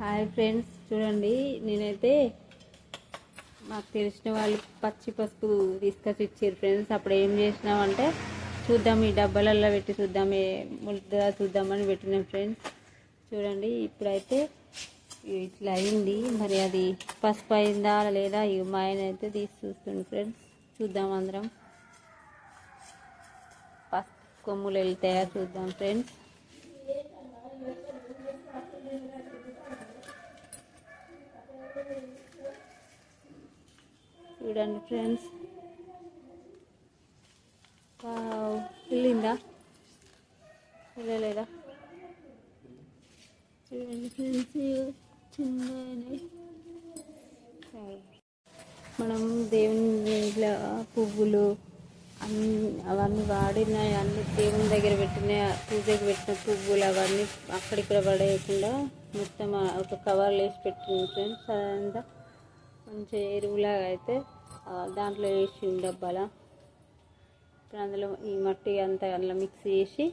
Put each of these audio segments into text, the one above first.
Hi friends చూడండి నేనైతే మాకు తెలిసిన వాళ్ళు పచ్చి పసుపు తీసుకొచ్చి ఇచ్చారు ఫ్రెండ్స్. అప్పుడు ఏం చేసినామంటే చూద్దాం ఈ డబ్బాలల్లో పెట్టి చూద్దాం ఏ ముద్ద చూద్దామని పెట్టినాం ఫ్రెండ్స్. చూడండి ఇప్పుడైతే ఇట్లా అయింది. మరి అది పసుపు అయిందా లేదా ఇవి మా ఆయన అయితే తీసి చూస్తుంది ఫ్రెండ్స్. చూద్దాం అందరం. పసుపు కొమ్ములు వెళ్తాయా చూద్దాం ఫ్రెండ్స్. చూడండి ఫ్రెండ్స్. వావ్, వెళ్ళిందా? వెళ్ళలేదా? చూడండి ఫ్రెండ్స్ చిన్న మనం దేవుని ఇంట్లో పువ్వులు అన్ని అవన్నీ వాడిన అన్ని దేవుని దగ్గర పెట్టిన పూజకి పెట్టిన పువ్వులు అవన్నీ అక్కడిక్కడ పడేయకుండా మొత్తం ఒక కవర్లో వేసి పెట్టిన ఫ్రెండ్స్. అదంతా మంచి ఎరువులాగా అయితే దాంట్లో వేసి డబ్బాల ఇప్పుడు అందులో ఈ మట్టి అంతా అందులో మిక్స్ చేసి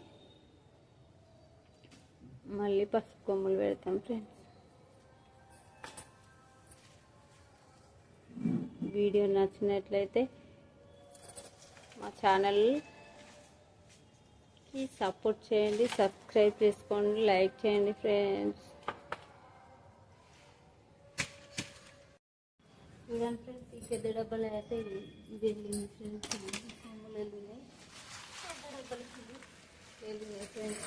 మళ్ళీ పసుపు కొమ్ములు పెడతాం ఫ్రెండ్స్ వీడియో నచ్చినట్లయితే మా ఛానల్కి సపోర్ట్ చేయండి సబ్స్క్రైబ్ చేసుకోండి లైక్ చేయండి ఫ్రెండ్స్ చూడండి ఫ్రెండ్స్ పెద్ద డబ్బాలు అయితే ఇది వెళ్ళింది ఫ్రెండ్స్ సొమ్ములు వెళ్ళినాయి పెద్ద వెళ్ళినాయి ఫ్రెండ్స్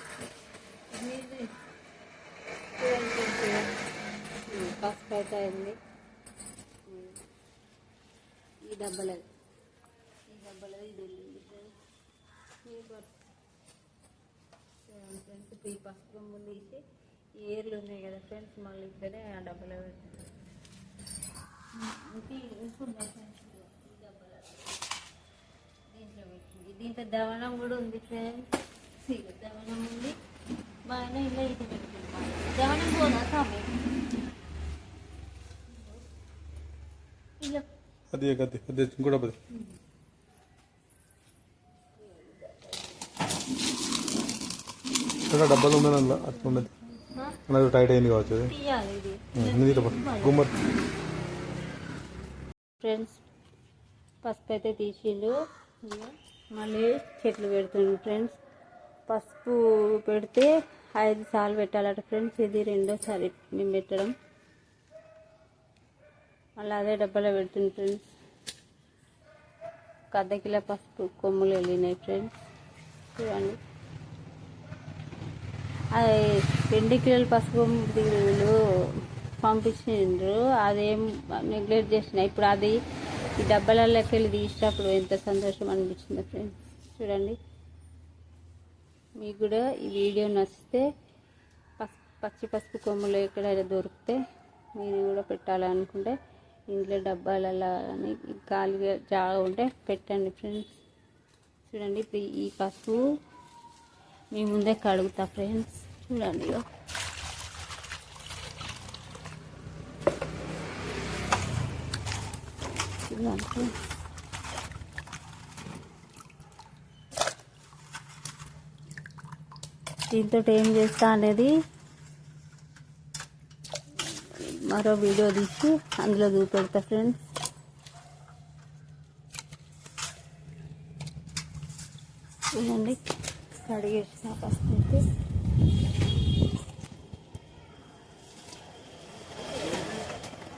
ఇది పసుపు అయితే అయింది. ఈ డబ్బాలది ఈ డబ్బాలది ఇది వెళ్ళింది ఫ్రెండ్స్ ఈ పసుపు. రూమ్ ఫ్రెండ్స్ ఇప్పుడు ఈ పసుపు తీసి ఈ ఏర్లు ఉన్నాయి కదా ఫ్రెండ్స్ మళ్ళీ ఇక్కడే ఆ డబ్బాలో పెట్టాను ఇంటి ఇంకున్నాయి ఫ్రెండ్స్ ఈ డబ్బాలో దీంట్లో దవనం కూడా ఉంది ఫ్రెండ్స్ దవనం ఉంది. మా ఆయన ఇలా ఇది దవనం పోదా స్వామి? ఇలా అది అది అది ఇంకో డబ్బది ఇక్కడ డబ్బాలు అందులో అట్లా ఉన్నది. టైట్ అయింది కావచ్చు గుమ్మర్ ఫ్రెండ్స్ పసుపు అయితే తీసిండు మళ్ళీ చెట్లు పెడుతుండ్రు ఫ్రెండ్స్. పసుపు పెడితే ఐదు సార్లు పెట్టాలట ఫ్రెండ్స్. ఇది రెండోసారి మేము పెట్టడం. మళ్ళీ అదే డబ్బాలో పెడుతుంది ఫ్రెండ్స్. ఒక అర్ధ కిలో పసుపు కొమ్ములు వెళ్ళినాయి ఫ్రెండ్స్. చూడండి. అది రెండు కిలోల పసుపు దిగులు పంపించిండ్రు. అదేం నెగ్లెక్ట్ చేసిన. ఇప్పుడు అది ఈ డబ్బాలలోకి వెళ్ళి తీసినప్పుడు ఎంత సంతోషం అనిపించిందో ఫ్రెండ్స్. చూడండి. మీకు కూడా ఈ వీడియో నచ్చితే పచ్చి పసుపు కొమ్ములు ఎక్కడైనా దొరికితే మీరు కూడా పెట్టాలనుకుంటే ఇంట్లో డబ్బాలలో కానీ ఖాళీగా జాగా ఉంటే పెట్టండి ఫ్రెండ్స్. చూడండి ఇప్పుడు ఈ పసుపు మీ ముందే కడుగుతా ఫ్రెండ్స్. చూడండి ఇగో. దీంతో ఏం చేస్తా అనేది మరో వీడియో తీసి అందులో చూపెడతా ఫ్రెండ్స్ చూడండి కడిగేసిన ఫస్ట్ అయితే.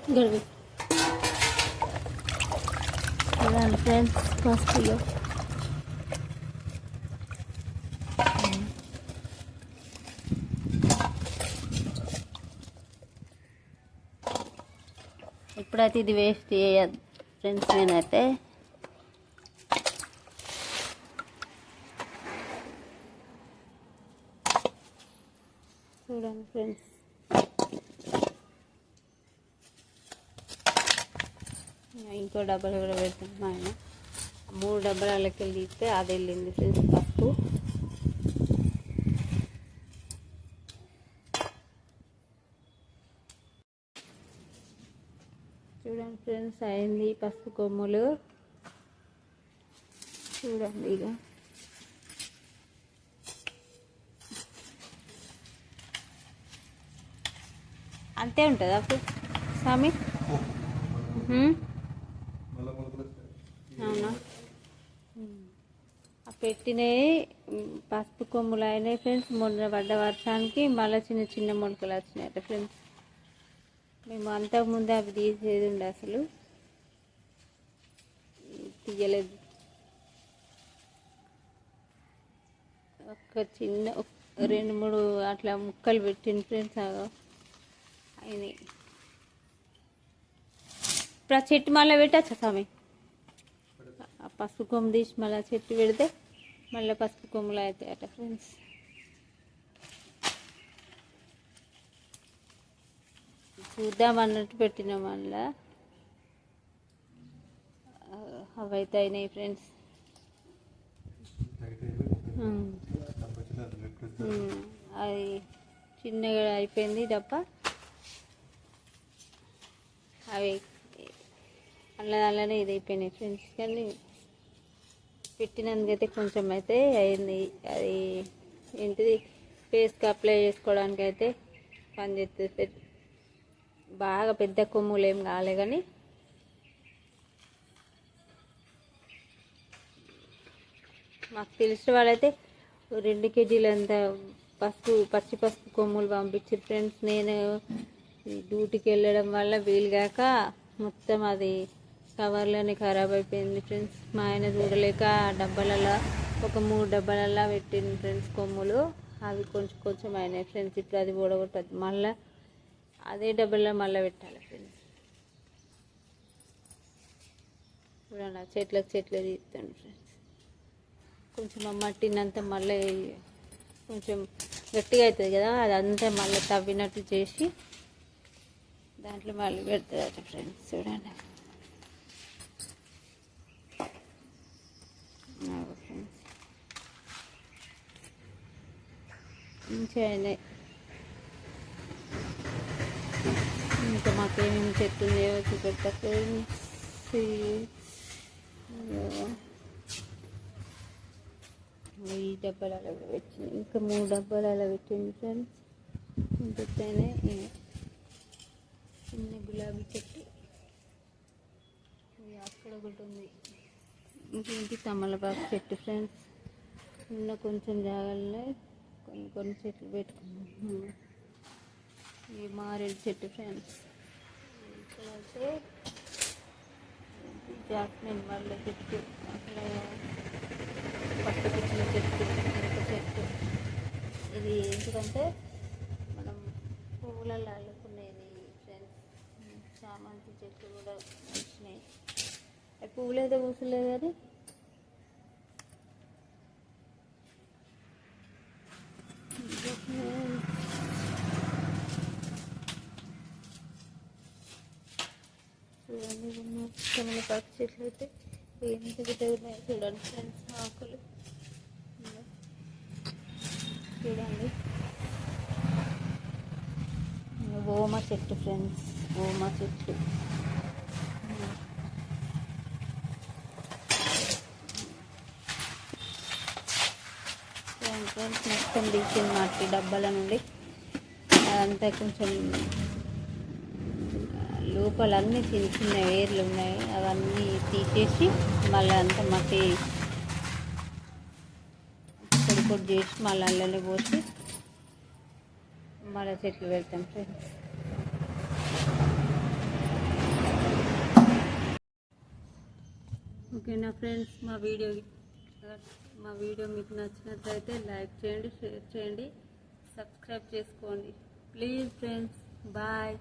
గడివి చూడండి ఫ్రెండ్స్ పసుపులో ఇప్పుడైతే ఇది వేస్ట్ చేయద్దు ఫ్రెండ్స్ నేనైతే చూడండి ఫ్రెండ్స్ ఇంకో డబ్బాలు కూడా పెడతాం మా ఆయన. మూడు డబ్బాలకి వెళ్ళి తీస్తే అది వెళ్ళింది ఫ్రెండ్స్ పప్పు. చూడండి ఫ్రెండ్స్ అయింది పసుపు కొమ్ములు. చూడండి ఇక అంతే ఉంటుందా అప్పుడు స్వామి. అవునా? ఆ పెట్టినవి పసుపు కొమ్ములు అయినాయి ఫ్రెండ్స్ మొన్న పడ్డ వర్షానికి మళ్ళీ చిన్న చిన్న మొలకలు వచ్చినాయట ఫ్రెండ్స్ మేము అంతకుముందు అవి తీసేది ఉండే అసలు. తీయలేదు. ఒక చిన్న రెండు మూడు అట్లా ముక్కలు పెట్టింది ఫ్రెండ్స్ అయినాయి. ఇప్పుడు ఆ చెట్టు మళ్ళీ పెట్టచ్చా స్వామి? పసుపు కొమ్ము తీసి మళ్ళీ చెట్టు పెడితే మళ్ళీ పసుపు కొమ్ములు అవుతాయి అట ఫ్రెండ్స్ చూద్దాం అన్నట్టు పెట్టినాం మళ్ళా. అవి అవైతే అయినాయి ఫ్రెండ్స్ అది చిన్నగా అయిపోయింది తప్ప అవి అలా అలానే ఇది అయిపోయినాయి ఫ్రెండ్స్ కానీ పెట్టినందుకైతే కొంచెం అయితే అయింది. అది ఏంటిది? ఫేస్కి అప్లై చేసుకోవడానికి అయితే పనిచేస్తుంది బాగా పెద్ద కొమ్ములు ఏం కాలే కానీ మాకు తెలిసిన వాళ్ళైతే రెండు కేజీలంత పసుపు పచ్చి పసుపు కొమ్ములు పంపించారు ఫ్రెండ్స్. నేను డ్యూటీకి వెళ్ళడం వల్ల వీలుగాక మొత్తం అది కవర్లోనే ఖరాబ్ అయిపోయింది ఫ్రెండ్స్. మా ఆయన చూడలేక ఆ డబ్బాలలో ఒక మూడు డబ్బాలలో పెట్టింది ఫ్రెండ్స్ కొమ్ములు. అవి కొంచెం కొంచెం అయినాయి ఫ్రెండ్స్. ఇప్పుడు అది ఓడగొట్టదు మళ్ళీ అదే డబ్బాలో మళ్ళీ పెట్టాలి ఫ్రెండ్స్. చూడండి ఆ చెట్లకు చెట్లే తీస్తాను ఫ్రెండ్స్. కొంచెం ఆ మట్టినంతా మళ్ళీ కొంచెం గట్టిగా అవుతుంది కదా అదంతా మళ్ళీ తవ్వినట్టు చేసి దాంట్లో మళ్ళీ పెడతారు ఫ్రెండ్స్. చూడండి అగో ఫ్రెండ్స్ మంచిగా ఇంకా మాకేమేమి చెట్టు లేవో చూపెడతా ఈ డబ్బాలు అలా పెట్టింది. ఇంకా మూడు డబ్బాలు అలా పెట్టింది ఫ్రెండ్స్. ఇంకొకనే చిన్న గులాబీ చెట్టు. అక్కడ ఒకటి ఉంది. ఇంకేంటి? తమలపాకు చెట్టు ఫ్రెండ్స్. ఉన్న కొంచెం జాగాలనే కొన్ని కొన్ని చెట్లు పెట్టుకున్నాము ఈ మారేడు చెట్టు ఫ్రెండ్స్. ఇక్కడైతే జాస్మిన్ మల్లె చెట్టు అక్కడ పట్టుకొచ్చిన చెట్టు మిరప చెట్టు. ఇది ఎందుకంటే మనం పువ్వులలో అల్లుకునేది ఫ్రెండ్స్. చామంతి చెట్లు కూడా వచ్చినాయి పువ్వులేదో పూసలేదు కానీ ఇంకా friends, చూడండి ఉన్న పక్క చెట్లు అయితే ఎంత పెద్ద చూడండి ఫ్రెండ్స్ ఆకులు. చూడండి. ఓమా ఓమ చెట్టు ఫ్రెండ్స్ ఓమ చెట్టు. ఫ్రెండ్స్ మొత్తం తీసింది మట్టి డబ్బాల నుండి. అదంతా కొంచెం లోపల అన్నీ చిన్న చిన్న వేర్లు ఉన్నాయి. అవన్నీ తీసేసి మళ్ళీ అంతా మట్టి పొడి పొడి చేసి మళ్ళీ అల్లనే పోసి మళ్ళీ చెట్లు వెళ్తాం ఫ్రెండ్స్. ఓకేనా ఫ్రెండ్స్ మా వీడియో మా వీడియో మీకు నచ్చినట్లయితే లైక్ చేయండి షేర్ చేయండి సబ్స్క్రైబ్ చేసుకోండి. Please friends bye.